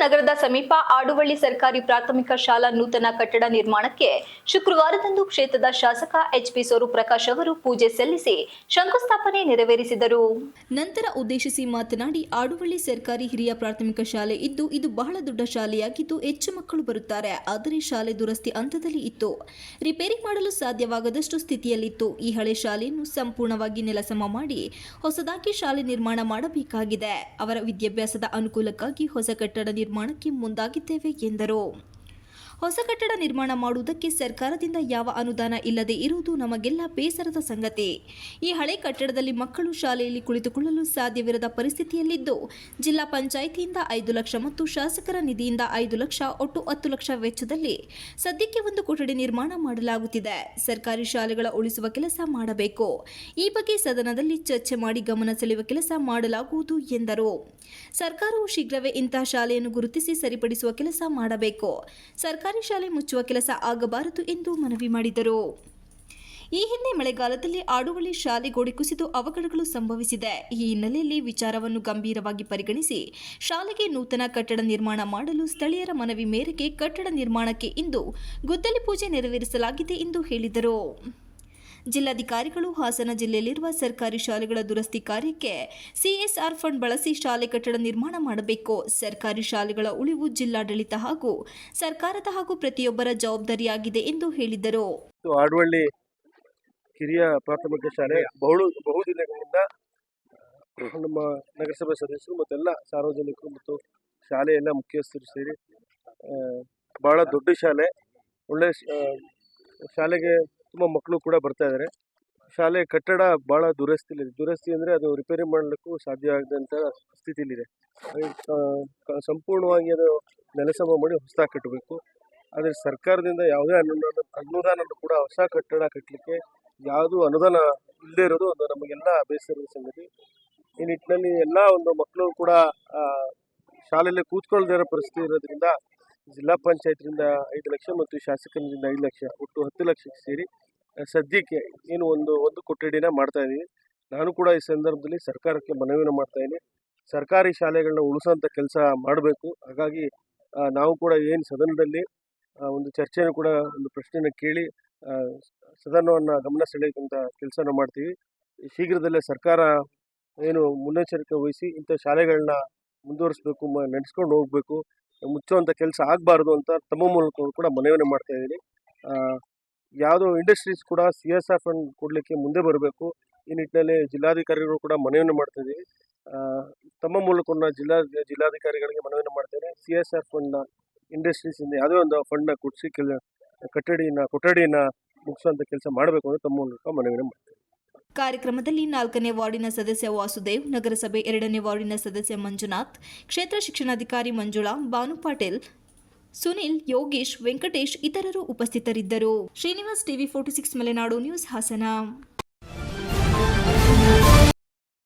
ನಗರದ ಸಮೀಪ ಆಡುವಳ್ಳಿ ಸರ್ಕಾರಿ ಪ್ರಾಥಮಿಕ ಶಾಲಾ ನೂತನ ಕಟ್ಟಡ ನಿರ್ಮಾಣಕ್ಕೆ ಶುಕ್ರವಾರದಂದು ಕ್ಷೇತ್ರದ ಶಾಸಕ ಎಚ್ಪಿ ಪ್ರಕಾಶ್ ಅವರು ಪೂಜೆ ಸಲ್ಲಿಸಿ ಶಂಕುಸ್ಥಾಪನೆ ನೆರವೇರಿಸಿದರು. ನಂತರ ಉದ್ದೇಶಿಸಿ ಮಾತನಾಡಿ, ಆಡುವಳ್ಳಿ ಸರ್ಕಾರಿ ಹಿರಿಯ ಪ್ರಾಥಮಿಕ ಶಾಲೆ ಇದ್ದು, ಇದು ಬಹಳ ದೊಡ್ಡ ಶಾಲೆಯಾಗಿದ್ದು, ಹೆಚ್ಚು ಮಕ್ಕಳು ಬರುತ್ತಾರೆ. ಆದರೆ ಶಾಲೆ ದುರಸ್ತಿ ಹಂತದಲ್ಲಿ ಇತ್ತು. ರಿಪೇರಿ ಮಾಡಲು ಸಾಧ್ಯವಾಗದಷ್ಟು ಸ್ಥಿತಿಯಲ್ಲಿತ್ತು. ಈ ಹಳೆ ಶಾಲೆಯನ್ನು ಸಂಪೂರ್ಣವಾಗಿ ನೆಲಸಮ ಮಾಡಿ, ಹೊಸದಾಗಿ ಶಾಲೆ ನಿರ್ಮಾಣ ಮಾಡಬೇಕಾಗಿದೆ. ಅವರ ವಿದ್ಯಾಭ್ಯಾಸದ ಅನುಕೂಲಕ್ಕಾಗಿ ಹೊಸ ಕಟ್ಟಡ ನಿರ್ಮಾಣಕ್ಕೆ ಮುಂದಾಗಿದ್ದೇವೆ ಎಂದರು. ಹೊಸ ಕಟ್ಟಡ ನಿರ್ಮಾಣ ಮಾಡುವುದಕ್ಕೆ ಸರ್ಕಾರದಿಂದ ಯಾವ ಅನುದಾನ ಇಲ್ಲದೆ ಇರುವುದು ನಮಗೆಲ್ಲ ಬೇಸರದ ಸಂಗತಿ. ಈ ಹಳೆ ಕಟ್ಟಡದಲ್ಲಿ ಮಕ್ಕಳು ಶಾಲೆಯಲ್ಲಿ ಕುಳಿತುಕೊಳ್ಳಲು ಸಾಧ್ಯವಿರದ ಪರಿಸ್ಥಿತಿಯಲ್ಲಿದ್ದು, ಜಿಲ್ಲಾ ಪಂಚಾಯಿತಿಯಿಂದ ಐದು ಲಕ್ಷ ಮತ್ತು ಶಾಸಕರ ನಿಧಿಯಿಂದ ಐದು ಲಕ್ಷ, ಒಟ್ಟು ಹತ್ತು ಲಕ್ಷ ವೆಚ್ಚದಲ್ಲಿ ಸದ್ಯಕ್ಕೆ ಒಂದು ಕೊಠಡಿ ನಿರ್ಮಾಣ ಮಾಡಲಾಗುತ್ತಿದೆ. ಸರ್ಕಾರಿ ಶಾಲೆಗಳ ಉಳಿಸುವ ಕೆಲಸ ಮಾಡಬೇಕು. ಈ ಬಗ್ಗೆ ಸದನದಲ್ಲಿ ಚರ್ಚೆ ಮಾಡಿ ಗಮನ ಸೆಳೆಯುವ ಕೆಲಸ ಮಾಡಲಾಗುವುದು ಎಂದರು. ಸರ್ಕಾರವು ಶೀಘ್ರವೇ ಇಂತಹ ಶಾಲೆಯನ್ನು ಗುರುತಿಸಿ ಸರಿಪಡಿಸುವ ಕೆಲಸ ಮಾಡಬೇಕು. ಸರ್ಕಾರಿ ಶಾಲೆ ಮುಚ್ಚುವ ಕೆಲಸ ಆಗಬಾರದು ಎಂದು ಮನವಿ ಮಾಡಿದರು. ಈ ಹಿಂದೆ ಮಳೆಗಾಲದಲ್ಲಿ ಆಡುವಳಿ ಶಾಲೆ ಗೋಡೆ ಕುಸಿದು ಅವಘಡಗಳು ಸಂಭವಿಸಿದೆ. ಈ ಹಿನ್ನೆಲೆಯಲ್ಲಿ ವಿಚಾರವನ್ನು ಗಂಭೀರವಾಗಿ ಪರಿಗಣಿಸಿ ಶಾಲೆಗೆ ನೂತನ ಕಟ್ಟಡ ನಿರ್ಮಾಣ ಮಾಡಲು ಸ್ಥಳೀಯರ ಮನವಿ ಮೇರೆಗೆ ಕಟ್ಟಡ ನಿರ್ಮಾಣಕ್ಕೆ ಇಂದು ಗುದ್ದಲಿ ಪೂಜೆ ನೆರವೇರಿಸಲಾಗಿದೆ ಎಂದು ಹೇಳಿದರು. ಜಿಲ್ಲಾಧಿಕಾರಿಗಳು ಹಾಸನ ಜಿಲ್ಲೆಯಲ್ಲಿರುವ ಸರ್ಕಾರಿ ಶಾಲೆಗಳ ದುರಸ್ತಿ ಕಾರ್ಯಕ್ಕೆ ಸಿಎಸ್ಆರ್ ಫಂಡ್ ಬಳಸಿ ಶಾಲೆ ಕಟ್ಟಡ ನಿರ್ಮಾಣ ಮಾಡಬೇಕು. ಸರ್ಕಾರಿ ಶಾಲೆಗಳ ಉಳಿವು ಜಿಲ್ಲಾಡಳಿತ ಹಾಗೂ ಸರ್ಕಾರದ ಹಾಗೂ ಪ್ರತಿಯೊಬ್ಬರ ಜವಾಬ್ದಾರಿಯಾಗಿದೆ ಎಂದು ಹೇಳಿದರು. ಆಡುವಳ್ಳಿ ಕಿರಿಯ ಪ್ರಾಥಮಿಕ ಶಾಲೆ ಬಹು ಬಹುದಿನಗಳಿಂದ ನಮ್ಮ ನಗರಸಭೆ ಸದಸ್ಯರು ಮತ್ತೆಲ್ಲ ಸಾರ್ವಜನಿಕರು ಮತ್ತು ಶಾಲೆಯೆಲ್ಲ ಮುಖ್ಯಸ್ಥರು ಸೇರಿ ಬಹಳ ದೊಡ್ಡ ಶಾಲೆ, ಒಳ್ಳೆ ಶಾಲೆಗೆ ತುಂಬ ಮಕ್ಕಳು ಕೂಡ ಬರ್ತಾ ಇದ್ದಾರೆ ಶಾಲೆ ಕಟ್ಟಡ ಭಾಳ ದುರಸ್ತಿಲಿದೆ ದುರಸ್ತಿ ಅಂದರೆ ಅದು ರಿಪೇರಿ ಮಾಡಲಿಕ್ಕೂ ಸಾಧ್ಯ ಆಗದಂಥ ಸ್ಥಿತಿಲಿದೆ. ಸಂಪೂರ್ಣವಾಗಿ ಅದು ನೆಲಸಮ ಮಾಡಿ ಹೊಸ ಕಟ್ಟಬೇಕು. ಆದರೆ ಸರ್ಕಾರದಿಂದ ಯಾವುದೇ ಅನುದಾನ ಅನುದಾನ ಕೂಡ ಹೊಸ ಕಟ್ಟಡ ಕಟ್ಟಲಿಕ್ಕೆ ಯಾವುದೂ ಅನುದಾನ ಇಲ್ಲದೆ ಇರೋದು ಅದು ನಮಗೆಲ್ಲ ಬೇಸರದ ಸಂಗತಿ. ಈ ನಿಟ್ಟಿನಲ್ಲಿ ಎಲ್ಲ ಒಂದು ಮಕ್ಕಳು ಕೂಡ ಶಾಲೆಯಲ್ಲಿ ಕೂತ್ಕೊಳ್ಳದೇ ಇರೋ ಪರಿಸ್ಥಿತಿ ಇರೋದ್ರಿಂದ ಜಿಲ್ಲಾ ಪಂಚಾಯತ್ರಿಂದ ಐದು ಲಕ್ಷ ಮತ್ತು ಶಾಸಕರಿಂದ ಐದು ಲಕ್ಷ, ಒಟ್ಟು ಹತ್ತು ಲಕ್ಷಕ್ಕೆ ಸೇರಿ ಸದ್ಯಕ್ಕೆ ಏನು ಒಂದು ಒಂದು ಕೊಠಡಿನ ಮಾಡ್ತಾ ಇದ್ದೀವಿ ನಾನು ಕೂಡ ಈ ಸಂದರ್ಭದಲ್ಲಿ ಸರ್ಕಾರಕ್ಕೆ ಮನವಿನ ಮಾಡ್ತಾ ಇದ್ದೀನಿ. ಸರ್ಕಾರಿ ಶಾಲೆಗಳನ್ನ ಉಳಿಸೋಂಥ ಕೆಲಸ ಮಾಡಬೇಕು. ಹಾಗಾಗಿ ನಾವು ಕೂಡ ಏನು ಸದನದಲ್ಲಿ ಒಂದು ಚರ್ಚೆಯನ್ನು ಕೂಡ ಒಂದು ಪ್ರಶ್ನೆಯನ್ನು ಕೇಳಿ ಸದನವನ್ನು ಗಮನ ಸೆಳೆಯುವಂಥ ಕೆಲಸನ ಮಾಡ್ತೀವಿ. ಶೀಘ್ರದಲ್ಲೇ ಸರ್ಕಾರ ಏನು ಮುನ್ನೆಚ್ಚರಿಕೆ ವಹಿಸಿ ಇಂಥ ಶಾಲೆಗಳನ್ನ ಮುಂದುವರಿಸಬೇಕು, ಮ, ನಡೆಸ್ಕೊಂಡು ಹೋಗಬೇಕು. ಮುಚ್ಚುವಂಥ ಕೆಲಸ ಆಗಬಾರ್ದು ಅಂತ ತಮ್ಮ ಮೂಲಕ ಕೂಡ ಮನವಿಯನ್ನು ಮಾಡ್ತಾ ಇದ್ದೀನಿ. ಯಾವುದೋ ಇಂಡಸ್ಟ್ರೀಸ್ ಕೂಡ ಸಿ ಎಸ್ ಆರ್ ಫಂಡ್ ಕೊಡಲಿಕ್ಕೆ ಮುಂದೆ ಬರಬೇಕು. ಈ ನಿಟ್ಟಿನಲ್ಲಿ ಜಿಲ್ಲಾಧಿಕಾರಿಗಳು ಕೂಡ ಮನವಿಯನ್ನು ಮಾಡ್ತಿದ್ದೀವಿ. ತಮ್ಮ ಮೂಲಕ ಜಿಲ್ಲಾ, ಜಿಲ್ಲಾಧಿಕಾರಿಗಳಿಗೆ ಮನವಿಯನ್ನು ಮಾಡ್ತೇನೆ. ಸಿ ಎಸ್ ಆರ್ ಫಂಡ್ನ ಇಂಡಸ್ಟ್ರೀಸಿಂದ ಯಾವುದೇ ಒಂದು ಫಂಡ್ನ ಕೊಡಿಸಿ ಕೆಲ ಕಟ್ಟಡಿನ ಕೊಠಡಿನ ಮುಗಿಸುವಂಥ ಕೆಲಸ ಮಾಡಬೇಕು ಅಂತ ತಮ್ಮ ಮೂಲಕ ಮನವಿಯನ್ನು ಮಾಡ್ತೇನೆ. ಕಾರ್ಯಕ್ರಮದಲ್ಲಿ ನಾಲ್ಕನೇ ವಾರ್ಡಿನ ಸದಸ್ಯ ವಾಸುದೇವ್, ನಗರಸಭೆ ಎರಡನೇ ವಾರ್ಡಿನ ಸದಸ್ಯ ಮಂಜುನಾಥ್, ಕ್ಷೇತ್ರ ಶಿಕ್ಷಣಾಧಿಕಾರಿ ಮಂಜುಳಾ, ಭಾನು ಪಾಟೀಲ್ ಸುನಿಲ್ ಯೋಗೇಶ್ ವೆಂಕಟೇಶ್ ಇತರರು ಉಪಸ್ಥಿತರಿದ್ದರು. Srinivas TV forty six Malenadu news Hassan.